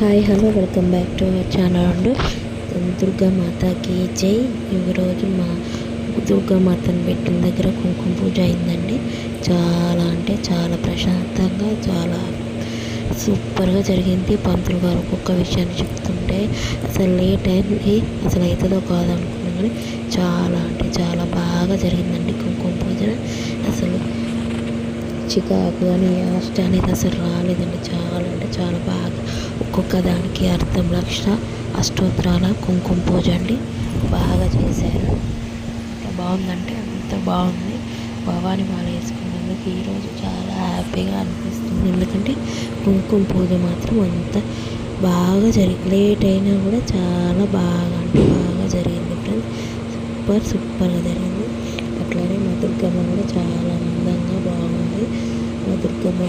Hi hello welcome back to our channel and. Durga మాతకి జై. ఈరోజు మా దుర్గా మాతను పెట్టిన దగ్గర కుంకుమ పూజ అయిందండి. చాలా అంటే చాలా ప్రశాంతంగా చాలా సూపర్గా జరిగింది. పంతులు గారు ఒక్కొక్క విషయాన్ని చెప్తుంటే అసలు లేట్ అయింది అసలు అవుతుందో కాదు అనుకున్నాం కానీ చాలా అంటే చాలా బాగా జరిగిందండి కుంకుమ పూజ. అసలు చికాకు అని యాస్ట్ అనేది అసలు రాలేదండి. చాలా అంటే చాలా బాగా ఒక్కొక్క దానికి అర్థం లక్ష అష్టోత్తరాల కుంకుమ పూజ అండి. బాగా చేశారు. బాగుందంటే అంత బాగుంది. భవాని మాల వేసుకున్నందుకు ఈరోజు చాలా హ్యాపీగా అనిపిస్తుంది. ఎందుకంటే కుంకుమ పూజ మాత్రం అంత బాగా జరిగి లేట్ అయినా కూడా చాలా బాగా అంటే బాగా జరిగింది ఫ్రెండ్స్. సూపర్ సూపర్గా జరిగింది. అట్లానే మా దుర్గమ్మ కూడా చాలా అందంగా బాగుంది. మా దుర్గమ్మ